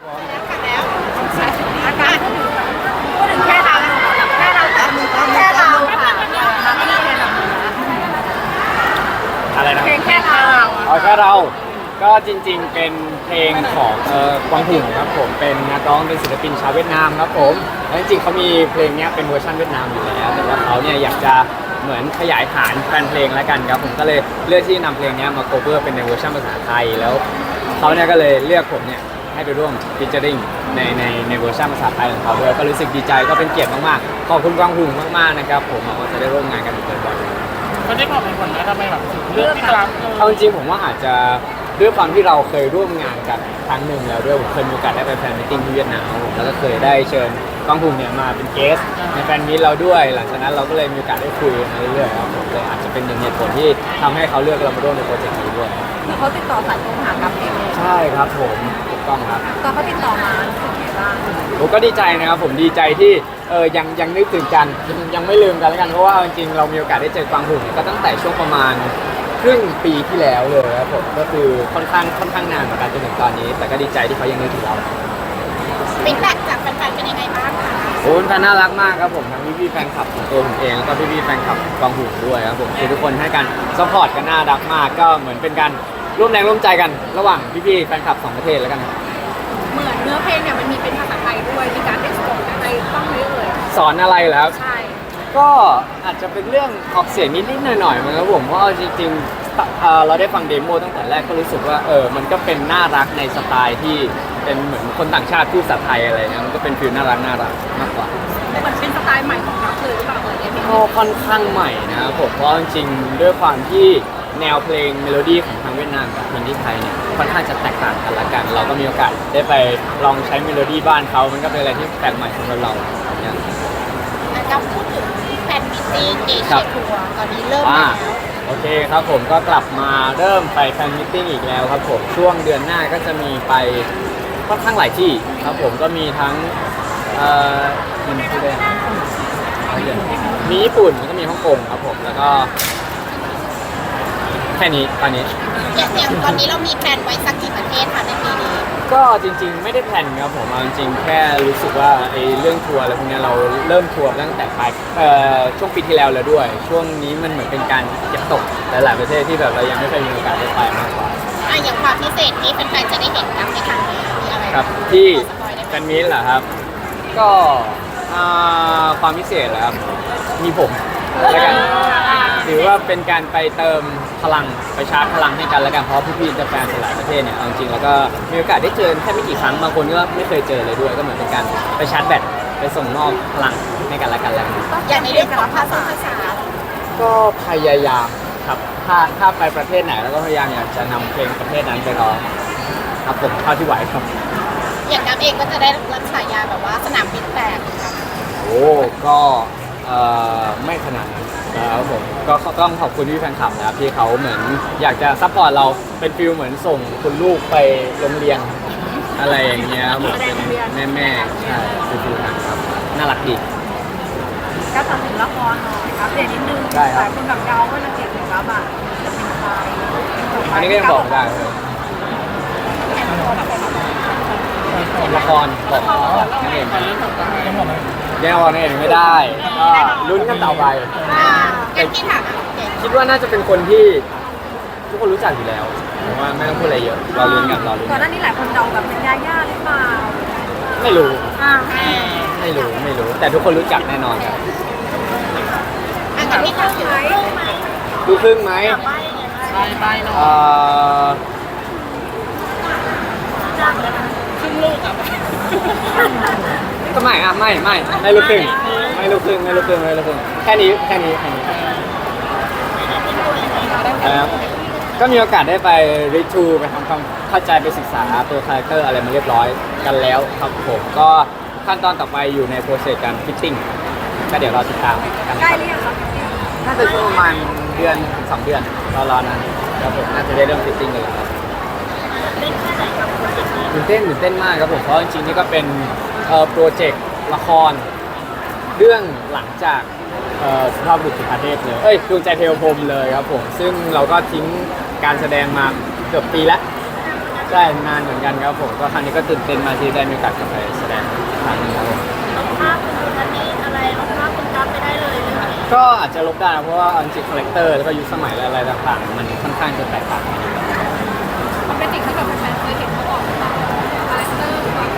อาการพูดถึงแค่เราแค่เราแค่เราค่ะไม่ด้แค่เราอะไรนะเพลงแค่เราเอแค่เรา ก็จริงๆ เป็นเพลงของเอ่อกวางหุ่นครับผม เป็นนักร้องเป็นศิลปินชาวเวียดนามครับผมแล้วจริงๆเขามีเพลงเนี้ยเป็นเวอร์ชันเวียดนามอยู่แล้ว แต่ว่าเขาเนี่ยอยากจะเหมือนขยายฐานแฟนเพลงแล้วกันครับผม ก็เลยเลือกที่นำเพลงเนี้ยมาโคเวอร์เป็นในเวอร์ชันภาษาไทย แล้วเขาเนี่ยก็เลยเลือกผมเนี่ย ให้ไปร่วมฟิชเจอริงในในในเวอร์ชันภาษาไทยของเขาด้วยก็รู้สึกดีใจก็เป็นเกียรติมากๆ ขอบคุณกวางหุ่นมากๆนะครับผมหวังว่าจะได้ร่วมงานกันอีกบ่อยๆมันได้บอกเป็นผลนะทำไมแบบถึงเลือกที่กลางเอเอาอจริงๆผมว่าอาจจะด้วยความที่เราเคยร่วมงานกันครั้งหนึ่งแล้วด้วยผมเคยมีโอกาสได้ไปแฟนมิทติ้งที่เวียดนามครับผมแล้วก็เคยได้เชิญกองหุ่นเนี่ยมาเป็นเกสในแฟนมิตเราด้วย หลังจากนั้นเราก็เลยมีโอกาสได้คุยมาเรื่อยๆครับผมเลยอาจจะเป็นหนึ่งเหตุผลที่ทำให้เขาเลือกเรามาร่วมในโปรเจกต์นี้ด้วย คือเขาติดต่อสายตรงหากับเองเลยใช่ครับผมถูก ต้องครับ ตอนเขาติดต่อมาเป็นไงบ้างผมก็ดีใจนะครับผมดีใจที่เออยังยังนึกถึงกันยังยังไม่ลืมกันแล้วกันเพราะว่าจริงๆเรามีโอกาสได้เจอกวางหุ่นเนี่ยก็ตั้งแต่ช่วงประมาณครึ่งปีที่แล้วเลยครับผมก็คือค่อนข้างค่อนข้างนานเหมือนกันจนถึงตอนนี้ แต่ก็ดีใจที่เขายังนึกถึงเราฟีดแบ็กจากแฟนๆเป็นยังไงบ้างคะโอ้แฟนน่ารักมากครับผมทั้งพี่พี่ๆแฟนคลับของตัวผมเองแล้วก็พี่พี่ๆแฟนคลับกองหุ่นด้วยครับผมคือทุกคนให้การซัพพอร์ตกันน่ารักมากก็เหมือนเป็นการร่วมแรงร่วมใจกันระหว่างพี่พี่ๆแฟนคลับสองประเทศแล้วกันครับเห มือนเนื้อเพลงเนี่ยมันมีเป็นภาษาไทยด้วย มีการเอ็กซ์โพอะไรต้องไหมเอ่ยสอนอะไรเหรอครับใช่ ก็อาจจะเป็นเรื่องออกเสียงนิดๆหน่อยๆมั้งครับผมเพราะเอาจริงๆเอ่อเราได้ฟังเดโมตั้งแต่แรกก็รู้สึกว่าเออมันก็เป็นน่ารักในสไตล์ที่เป็นเหมือนคนต่างชาติพูดภาษาไทยอะไรเงี้ยมันก็เป็นฟิลน่ารักน่ารักมากกว่าแต่มันเป็นสไตล์ใหม่ของเราเลยหรือเปล่าเอ่ยเนี่ยก็ค่อนข้างใหม่นะครับผมเพราะจริงๆด้วยความที่ แนวเพลงเมโลดี้ของทางเวียดนามกับเพลงที่ไทยเนี่ยค่อนข้างจะแตกต่างกันละกัน เราก็มีโอกาสได้ไปลองใช้เมโลดี้บ้านเขา มันก็เป็นอะไรที่แปลกใหม่สำหรับเราอย่างเราพูดถึงแฟนมิตติ้งเอครัเชียบทัวร์ตอนนี้เริ่มว่าแล้วโอเคครับผมก็กลับมาเริ่มไปแฟนมิทติ้งอีกแล้วครับผมช่วงเดือนหน้าก็จะมีไปค่อนข้างหลายที่ครับผมก็มีทั้งเอ่อมันคืออะไรนะมีญี่ปุ่นแล้วก็มีฮ่องกงครับผมแล้วก็ แค่นี้ตอนนี้ อย่างอย่างตอนนี้เรามีแพลนไว้สักกี่ประเทศคะในปีนี้ก็จริงๆ ไม่ได้แพลนครับผมเอาจริงๆแค่รู้สึกว่าไอ้เรื่องทัวร์อะไรพวกเนี้ยเราเริ่มทัวร์ตั้งแต่ปลายเอ่อช่วงปีที่แล้วแล้วด้วย ช่วงนี้มันเหมือนเป็นการเก็บตกหลายๆประเทศที่แบบเรายังไม่เคยมีโอกาสได้ไปมากกว่าอะอย่างความพิเศษที่แฟนๆจะได้เห็นกันในครั้งนี้มีอะไรครับที่สปอยได้ไหแฟมนมิตรเหรอครับ ก็อ่าความพิเศษเหรอครับมีผม แล้วกันถือว่าเป็นการไปเติมพลังไปชาร์จพลังให้กันแล้วกันเพราะพี่ๆจะแฟนหลายประเทศเนี่ยเอาจริงๆแล้วก็มีโอกาสได้เจอแค่ไม่กี่ครั้งบางคนก็ไม่เคยเจอเลยด้วย ก็เหมือนเป็นการไปชาร์จแบตไปส่งมอบพลังให้กันและกันแล้วกันอย่างในเรื่องของภาษาภาษาก็พยายามครับถ้าถ้าไปประเทศไหนแล้วก็พยายามอยากจะนำเพลงประเทศนั้นไปร้องครับผมเท่าที่ไหวครับ อย่างน้ำเองก็จะได้รับฉายาแบบว่าสนามบินแตกครับโอ้ก็ เอ่อไม่ขนาดนั้นนะครับผมก็ก็ต้องขอบคุณพี่แฟนคลับนะครับที่เขาเหมือนอยากจะซัพพอร์ตเราเป็นฟิลเหมือนส่งคุณลูกไปโรงเรียนอะไรอย่างเงี้ยครับผมเป็นแม่แม่ๆใช่คือฟิลนั้นครับน่ารักดี ก็ถามถึงละครหน่อยครับเดี๋ยวนิดนึงได้ครับ หลายคนแบบเดาว่านางเอกของรับอะจะเป็นใครอันนี้ก็ยังบอกไม่ได้เลยละครบอกนั่นเองมันเริ่มตกใจยังบอกไหม ยังบอกนั่นเองไม่ได้ก็ลุ้นกันต่อไปอ่างั้นพี่ถามอะโอเคคิดว่าน่าจะเป็นคนที่ทุกคนรู้จักอยู่แล้วผมว่าไม่ต้องพูดอะไรเยอะรอลุ้นกันรอลุ้นก่อนหกัน้านนี้หลายคนเดาแบบเป็นยาย่าหรือเปล่าไม่รู้อ่าไม่รู้ไม่รู้ แต่ทุกคนรู้จักแน่นอนครับอะงั้นพี่ถามถึงเรื่องไหมดูครึ่งไหมใบใบหน่อยเอ่อครึ่งลูกอะ ก็ไม่อะไม่ไม่ไม่รู้ครึ่งไม่รู้ครึ่งไม่รู้ครึ่งไม่รู้ครึ่งแค่นี้แค่นี้แค่นี้ครับก็มีโอกาสได้ไปรีทูไปทำความเข้าใจไปศึกษาตัวคาแรคเตอร์อะไรมาเรียบร้อยกันแล้วครับผมก็ขั้นตอนต่อไปอยู่ในโปรเซสการฟิตติ้งก็เดี๋ยวเราติดตามกันนะใกล้ครับหรือยังครับน่าจะช่วงประมาณเดือนถึงสองเดือนรอๆนั้นครับผมน่าจะได้เริ่มฟิตติ้งกันแล้วครับตื่นเต้นตื่นเต้นมากครับผมเพราะจริงๆนี่ก็เป็น เอ่อโปรเจกต์ละคร เรื่องหลังจากเอ่อสุภาพบุรุษสุภาเทพเลย เอ้ยดวงใจเทวพรหมเลยครับผม ซึ่งเราก็ทิ้งการแสดงมาเกือบปีแล้วใช่นานเหมือนกันครับผม ก็ครั้งนี้ก็ตื่นเต้นมากที่ได้มีโอกาสกลับไปแสดงอีกครั้งหนึงครับผมลบภาพคุณนันนี่อะไรลบภาพคุณกั๊บไปได้เลยเลยก็อาจจะลบได้นะเพราะว่าเอาจริงคาแรคเตอร์แล้วก็ยุคสมัยและอะไรต่างๆ มันค่อนข้างจะแตกต่างกันปกติถ้าเกิดแฟนๆเคยเห็นเขาออกมาคาแรคเตอร์แบบ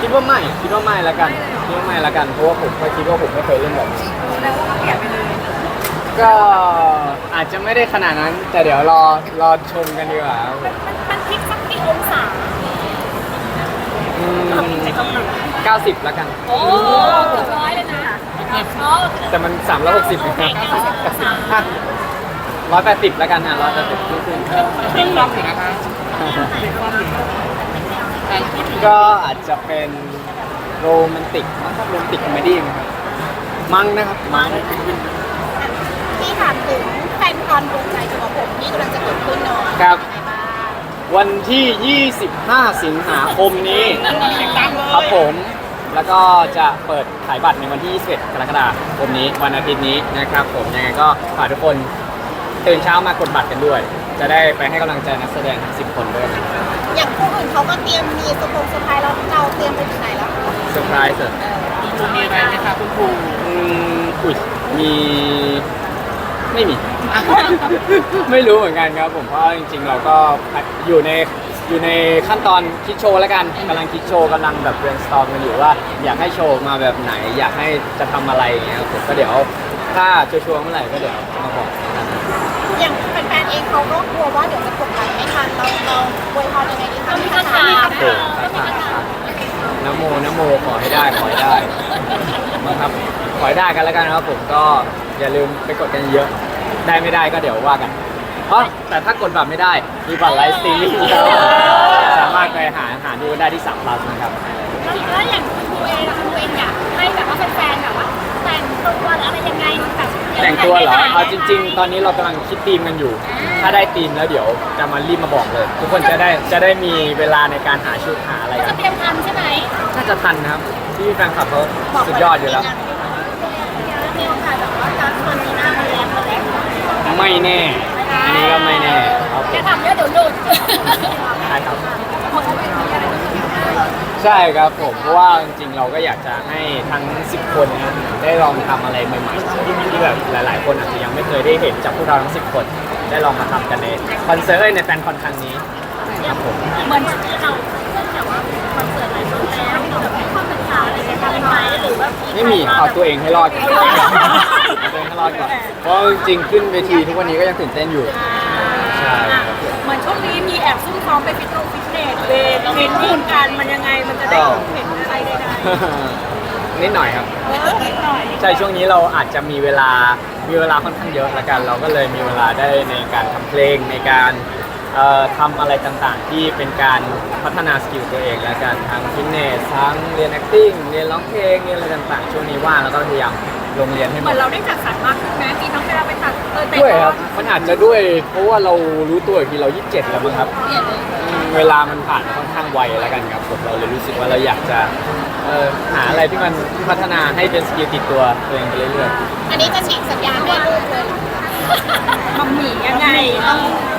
คิด ว่าไม่คิดว่าไม่ละกันคิดว่าไม่ละกันเพราะว่าผมก็คิดว่าผมไม่เคยเล่นแบบนี้แสดงว่าเขาเปลี่ยนไปเลยก็อาจจะไม่ได้ขนาดนั้นแต่เดี๋ยวรอรอชมกันดีกว่าครับมันมันพลิกสักกี่องศาอืมเก้าสิบละกัน โอ้เกือบร้อยเลยนะอ๋อแต่มันสามร้อยหกสิบนะครับร้อยแปดสิบละกันนะร้อยแปดสิบขึ้นเป็นความอยู่นะคะเป็นความอยู่นะแต่พูดถึง ก็อาจจะเป็นโรแมนติกมั้งครับโรแมนติกคอมเมดี้มั้งครับมั้งนะครับมั้งที่ถามถึงแฟนคอนดวงใจของผมที่กำลังจะเกิดขึ้นเนาะครับ วันที่ 25 สิงหาคมนี้ครับผม แล้วก็จะเปิดขายบัตรในวันที่ 21 กรกฎาคมนี้ วันอาทิตย์นี้นะครับผมยังไงก็ฝากทุกคนตื่นเช้ามากดบัตรกันด้วย จะได้ไปให้กำลังใจนักแสดงทั้ง10คนด้วยครับอย่างคู่อื่นเขาก็เตรียมมีสปงสไพรส์แล้วเราเตรียมไปถึงไหนแล้วคะเซอร์ไพรส์เหรอคุณมีอะไรไหมคะคุณครูอืมอุ้ยมีไม่มี ไม่รู้เหมือนกันครับผมเพราะจริง ๆ เราก็อยู่ในอยู่ในขั้นตอนคิดโชว์แล้วกันกำลังคิดโชว์กำลังแบบ brainstorm กันอยู่ว่า อยากให้โชว์มาแบบไหน อยากให้จะทำอะไรอย่างเงี้ยครับผมก็เดี๋ยวถ้าชัวร์ๆเมื่อไหร่ก็เดี๋ยวมาบอก เองเขาก็กลัวว่าเดี๋ยวจะกดบัตรไม่ทันเราเราอวยพรยังไงดีคะมีคาถาโอ้นะโมนะโมขอให้ได้ขอให้ได้นะครับขอให้ได้กันแล้วกันนะครับผมก็อย่าลืมไปกดกันเยอะ ได้ไม่ได้ก็เดี๋ยวว่ากันเพราะแต่ถ้ากดบัตรไม่ได้มีบัตรไลฟ์สตรีมมิ่งครับสามารถไปหาหาดูได้ที่3 plus นะครับแล้วอย่างคุณครูเองล่ะคุณครูเองอยากให้แบบว่าแฟนๆแบบว่าแต่งตัวหรืออะไรยังไงแบบแต่งตัวเหรอเอาจริง ๆ ตอนนี้เรากำลังคิดธีมกันอยู่ ถ้าได้ธีมแล้วเดี๋ยวจะมารีบมาบอกเลย ทุกคนจะได้จะได้มีเวลาในการหาชุดหาอะไรกัจะนเตรียมทันใช่ไหมน่าจะทันนะครับที่แฟนคลับเขาสุดยอดอยู่แล้ว มีโอกาสแบบว่าการชวนนีน่ามาแลกมาแลกไม่แน่ อันนี้ก็ไม่แน่ครับผจะมทำเยอะเดี๋ยวหลุด ใช่ครับ ใช่ครับผมเพราะว่าจริงๆเราก็อยากจะให้ทั้ง 10 คนนะได้ลองทำอะไรใหม่ๆที่ที่แบบหลาย ๆ คนอาจจะยังไม่เคยได้เห็นจากพวกเราทั้ง 10 คน ได้ลองมาทำกันในคอนเสิร์ตเอ้ยในแฟนคอนครั้งนี้ครับผม เหมือนเราเพื่อนแต่ว่าคอนเสิร์ตหลายคนแล้วเราแบบให้ความปรึกษาอะไรกันไหมหรือว่าไม่มีเอาตัวเองให้รอดก่อนเอาตัวเองให้รอดก่อนเพราะจริงๆขึ้นเวทีทุกวันนี้ก็ยังตื่นเต้นอยู่ ใช่ครับเหมือนช่วงนี้มีแอบซุ่มซ้อมไปฟิตนงฟิต เนสเวทเทรนนิ่งกันมันยังไงมันจะได้เห็นอะไรได้นิดหน่อยครับหน่อยใช่ช่วงนี้เราอาจจะมีเวลามีเวลาค่อนข้างเยอะละกัน เราก็เลยมีเวลาได้ในการทำเพลงในการเอ่อทำอะไรต่างๆ ที่เป็นการพัฒนาสกิลตัวเองละกันทั้งฟิตเนสทั้งเรียน acting เรียนร้องเพลงเรียนอะไรต่างๆ ช่วงนี้ว่างแล้วก็พยายาม ลงเรียนให้หเหมมือดนเราได้จัดสรรมากขึ้นไหมปีน้องเวลาไปตัดเออแต่ด้วยครับ มันอาจจะด้วย เพราะว่าเรารู้ตัวอีกทีเรา 27 แล้วมั้งครับ เปลี่ยนเลยอืมเวลามันผ่านค่อนข้างไวแล้วกันครับผมเราเลยรู้สึกว่าเราอยากจะเอ่อหาอะไรที่มันพัฒนาให้เป็นสกิลติดตัวตัวเองไปเรื่อยๆอันนี้จะฉีกสัญญาณให้ลูกเลยมัมหมี่ยังไง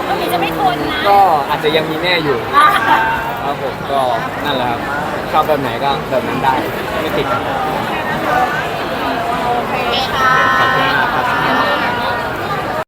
มัมหมี่จะไม่ทนนะก็อาจจะยังมีแม่อยู่ครับผมก็นั่นแหละครับชอบแบบไหนก็แบบนั้นได้ไม่ติดครับโอเคค่ะ ขอบคุณมากครับ